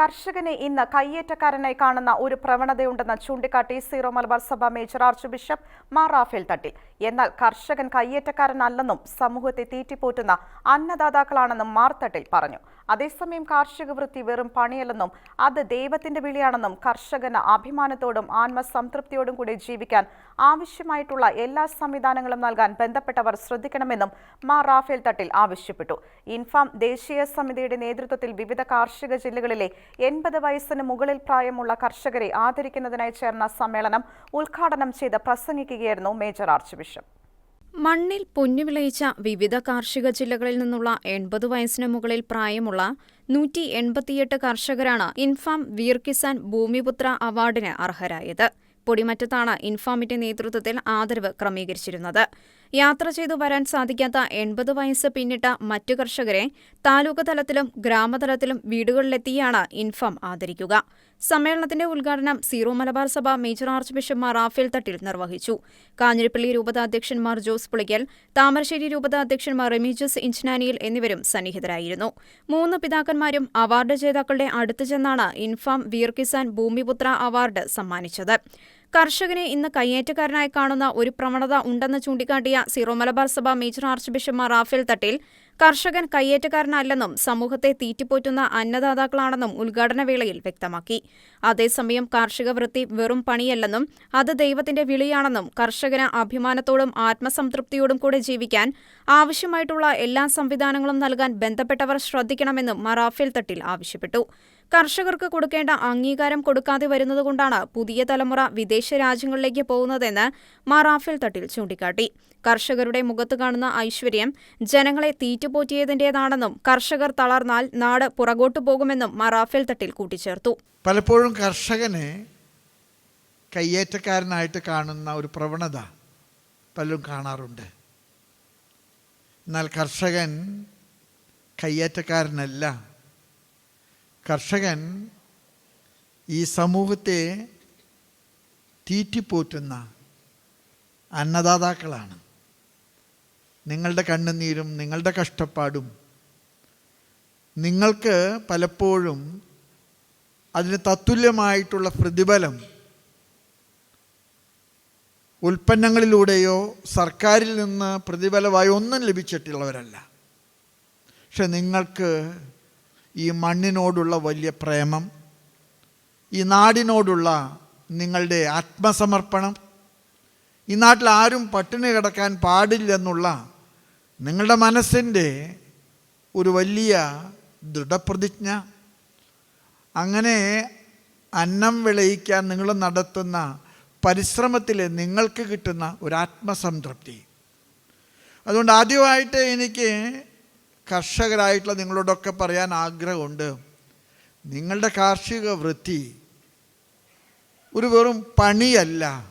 കർഷകനെ ഇന്ന് കയ്യേറ്റക്കാരനായി കാണുന്ന ഒരു പ്രവണതയുണ്ടെന്ന് ചൂണ്ടിക്കാട്ടി സീറോ മലബാർ സഭ major archbishop Mar Raphael തട്ടി എന്നാൽ കർഷകൻ കയ്യേറ്റക്കാരനല്ലെന്നും സമൂഹത്തെ തീറ്റിപ്പോറ്റുന്ന അന്നദാതാക്കളാണെന്നും മാർ തട്ടിൽ പറഞ്ഞു. അതേസമയം കാർഷിക വൃത്തി വെറും പണിയല്ലെന്നും അത് ദൈവത്തിന്റെ വിളിയാണെന്നും കർഷകന് അഭിമാനത്തോടും ആത്മസംതൃപ്തിയോടും കൂടി ജീവിക്കാൻ ആവശ്യമായിട്ടുള്ള എല്ലാ സംവിധാനങ്ങളും നൽകാൻ ബന്ധപ്പെട്ടവർ ശ്രദ്ധിക്കണമെന്നും മാ റാഫേൽ തട്ടിൽ ആവശ്യപ്പെട്ടു. ഇൻഫാം ദേശീയ സമിതിയുടെ നേതൃത്വത്തിൽ വിവിധ കാർഷിക ജില്ലകളിലെ എൺപത് വയസ്സിന് മുകളിൽ പ്രായമുള്ള കർഷകരെ ആദരിക്കുന്നതിനായി ചേർന്ന സമ്മേളനം ഉദ്ഘാടനം ചെയ്ത് പ്രസംഗിക്കുകയായിരുന്നു മേജർ ആർച്ച് ബിഷപ്പ്. മണ്ണിൽ പൊന്നു വിളയിച്ച വിവിധ കാർഷിക ജില്ലകളിൽ നിന്നുള്ള എൺപത് വയസ്സിന് മുകളിൽ പ്രായമുള്ള നൂറ്റി എൺപത്തിയെട്ട് കർഷകരാണ് ഇൻഫാം വീർ കിസാൻ ഭൂമിപുത്ര അവാർഡിന് അർഹരായത്. പൊടിമറ്റത്താണ് ഇൻഫാമിന്റെ നേതൃത്വത്തിൽ ആദരവ് ക്രമീകരിച്ചിരുന്നത്. യാത്ര ചെയ്തു വരാൻ സാധിക്കാത്ത എൺപത് വയസ്സ് പിന്നിട്ട മറ്റു കർഷകരെ താലൂക്ക് തലത്തിലും ഗ്രാമതലത്തിലും വീടുകളിലെത്തിയാണ് ഇൻഫാം ആദരിക്കുക. സമ്മേളനത്തിന്റെ ഉദ്ഘാടനം സീറോ മലബാർ സഭ major archbishop Rafale Thattil നിർവഹിച്ചു. കാഞ്ഞിരപ്പള്ളി രൂപത അധ്യക്ഷന്മാർ ജോസ് പുളിക്കൽ താമരശ്ശേരി രൂപത അധ്യക്ഷന്മാർ റെമീജസ് ഇഞ്ചനാനിയിൽ എന്നിവരും സന്നിഹിതരായിരുന്നു. മൂന്ന് പിതാക്കന്മാരും അവാർഡ് ജേതാക്കളുടെ അടുത്തു ചെന്നാണ് ഇൻഫാം വീർ കിസാൻ ഭൂമിപുത്ര അവാർഡ് സമ്മാനിച്ചത്. കർഷകനെ ഇന്ന് കയ്യേറ്റക്കാരനായി കാണുന്ന ഒരു പ്രവണത ഉണ്ടെന്ന് ചൂണ്ടിക്കാട്ടിയ സീറോ മലബാർ സഭ major archbishop Rafale Thattil കർഷകൻ കയ്യേറ്റക്കാരനല്ലെന്നും സമൂഹത്തെ തീറ്റിപ്പോറ്റുന്ന അന്നദാതാക്കളാണെന്നും ഉദ്ഘാടന വേളയിൽ വ്യക്തമാക്കി. അതേസമയം കാർഷിക വൃത്തി വെറും പണിയല്ലെന്നും അത് ദൈവത്തിന്റെ വിളിയാണെന്നും കർഷകന് അഭിമാനത്തോടും ആത്മസംതൃപ്തിയോടും കൂടെ ജീവിക്കാൻ ആവശ്യമായിട്ടുള്ള എല്ലാ സംവിധാനങ്ങളും നൽകാൻ ബന്ധപ്പെട്ടവർ ശ്രദ്ധിക്കണമെന്നും മറാഫേൽ തട്ടിൽ ആവശ്യപ്പെട്ടു. കർഷകർക്ക് കൊടുക്കേണ്ട അംഗീകാരം കൊടുക്കാതെ വരുന്നതുകൊണ്ടാണ് പുതിയ തലമുറ വിദേശ രാജ്യങ്ങളിലേക്ക് പോകുന്നതെന്ന് മാറാഫേൽ തട്ടിൽ ചൂണ്ടിക്കാട്ടി. കർഷകരുടെ മുഖത്ത് കാണുന്ന ഐശ്വര്യം ജനങ്ങളെ തീറ്റുപോറ്റിയതിന്റേതാണെന്നും കർഷകർ തളർന്നാൽ നാട് പുറകോട്ടു പോകുമെന്നും മാറാഫേൽ തട്ടിൽ കൂട്ടിച്ചേർത്തു. പലപ്പോഴും കർഷകനെ കയ്യേറ്റക്കാരനായിട്ട് കാണുന്ന ഒരു പ്രവണത പലരും കാണാറുണ്ട്. എന്നാൽ കർഷകൻ കയ്യേറ്റക്കാരനല്ല. കർഷകൻ ഈ സമൂഹത്തെ തീറ്റിപ്പോറ്റുന്ന അന്നദാതാക്കളാണ്. നിങ്ങളുടെ കണ്ണുനീരും നിങ്ങളുടെ കഷ്ടപ്പാടും നിങ്ങൾക്ക് പലപ്പോഴും അതിന് തത്തുല്യമായിട്ടുള്ള പ്രതിഫലം ഉൽപ്പന്നങ്ങളിലൂടെയോ സർക്കാരിൽ നിന്ന് പ്രതിഫലമായി ഒന്നും ലഭിച്ചിട്ടുള്ളവരല്ല. പക്ഷെ നിങ്ങൾക്ക് ഈ മണ്ണിനോടുള്ള വലിയ പ്രേമം ഈ നാടിനോടുള്ള നിങ്ങളുടെ ആത്മസമർപ്പണം ഈ നാട്ടിൽ ആരും പട്ടിണി കിടക്കാൻ പാടില്ലെന്നുള്ള നിങ്ങളുടെ മനസ്സിന്റെ ഒരു വലിയ ദൃഢപ്രതിജ്ഞ. അങ്ങനെ അന്നം വിളയിക്കാൻ നിങ്ങൾ നടത്തുന്ന പരിശ്രമത്തിൽ നിങ്ങൾക്ക് കിട്ടുന്ന ഒരു ആത്മസംതൃപ്തി. അതുകൊണ്ട് ആദ്യമായിട്ട് എനിക്ക് കർഷകരായിട്ടുള്ള നിങ്ങളോടൊക്കെ പറയാൻ ആഗ്രഹമുണ്ട്. നിങ്ങളുടെ കാർഷിക വൃത്തി ഒരു വെറും പണിയല്ല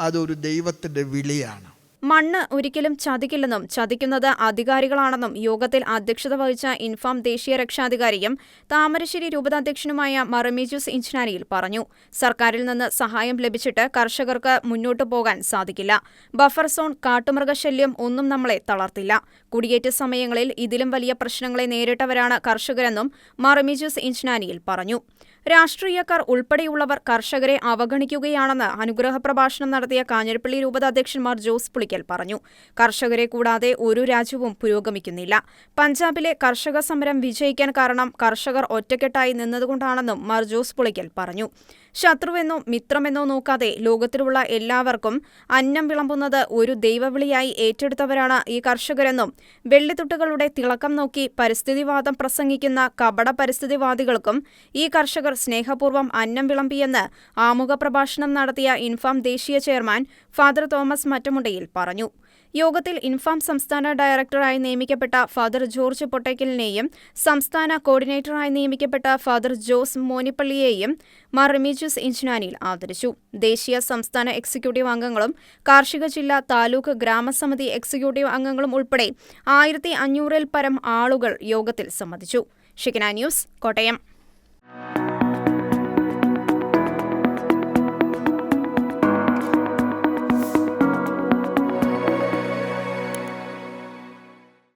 അതൊരു ദൈവത്തിന്റെ വിളിയാണ്. മണ്ണ് ഒരിക്കലും ചതിക്കില്ലെന്നും ചതിക്കുന്നത് അധികാരികളാണെന്നും യോഗത്തിൽ അധ്യക്ഷത വഹിച്ച ഇൻഫാം ദേശീയ രക്ഷാധികാരിയും താമരശ്ശേരി രൂപതാധ്യക്ഷനുമായ മറമീജൂസ് ഇഞ്ചനാനിയിൽ പറഞ്ഞു. സർക്കാരിൽ നിന്ന് സഹായം ലഭിച്ചിട്ട് കർഷകർക്ക് മുന്നോട്ടു പോകാൻ സാധിക്കില്ല. ബഫർ സോൺ കാട്ടുമൃഗശല്യം ഒന്നും നമ്മളെ തളർത്തില്ല. കുടിയേറ്റ സമയങ്ങളിൽ ഇതിലും വലിയ പ്രശ്നങ്ങളെ നേരിട്ടവരാണ് കർഷകരെന്നും മറമീജൂസ് ഇഞ്ചനാനിയിൽ പറഞ്ഞു. രാഷ്ട്രീയക്കാർ ഉൾപ്പെടെയുള്ളവർ കർഷകരെ അവഗണിക്കുകയാണെന്ന് അനുഗ്രഹ പ്രഭാഷണം നടത്തിയ കാഞ്ഞിരപ്പള്ളി രൂപത അധ്യക്ഷന്മാർ ജോസ് പുളിക്കൽ പറഞ്ഞു. കർഷകരെ കൂടാതെ ഒരു രാജ്യവും പുരോഗമിക്കുന്നില്ല. പഞ്ചാബിലെ കർഷക സമരം വിജയിക്കാൻ കാരണം കർഷകർ ഒറ്റക്കെട്ടായി നിന്നതുകൊണ്ടാണെന്നും മാർ ജോസ് പുളിക്കൽ പറഞ്ഞു. ശത്രുവെന്നോ മിത്രമെന്നോ നോക്കാതെ ലോകത്തിലുള്ള എല്ലാവർക്കും അന്നം വിളമ്പുന്നത് ഒരു ദൈവവിളിയായി ഏറ്റെടുത്തവരാണ് ഈ കർഷകരെന്നും വെള്ളിത്തുട്ടുകളുടെ തിളക്കം നോക്കി പരിസ്ഥിതിവാദം പ്രസംഗിക്കുന്ന കപട പരിസ്ഥിതിവാദികൾക്കും ഈ കർഷകർ സ്നേഹപൂർവം അന്നം വിളമ്പിയെന്ന് ആമുഖ പ്രഭാഷണം നടത്തിയ ഇൻഫാം ദേശീയ ചെയർമാൻ ഫാദർ തോമസ് മറ്റമുണ്ടയിൽ പറഞ്ഞു. യോഗത്തിൽ ഇൻഫാം സംസ്ഥാന ഡയറക്ടറായി നിയമിക്കപ്പെട്ട ഫാദർ ജോർജ് പൊട്ടയ്ക്കലിനെയും സംസ്ഥാന കോർഡിനേറ്ററായി നിയമിക്കപ്പെട്ട ഫാദർ ജോസ് മോനിപ്പള്ളിയെയും മാർ റിമീജിയസ് ഇഞ്ചിനാനിയിൽ ആദരിച്ചു. ദേശീയ സംസ്ഥാന എക്സിക്യൂട്ടീവ് അംഗങ്ങളും കാർഷിക ജില്ലാ താലൂക്ക് ഗ്രാമസമിതി എക്സിക്യൂട്ടീവ് അംഗങ്ങളും ഉൾപ്പെടെ ആയിരത്തി അഞ്ഞൂറിൽ പരം ആളുകൾ യോഗത്തിൽ സംബന്ധിച്ചു. ഷിക്കന ന്യൂസ് കോട്ടയം.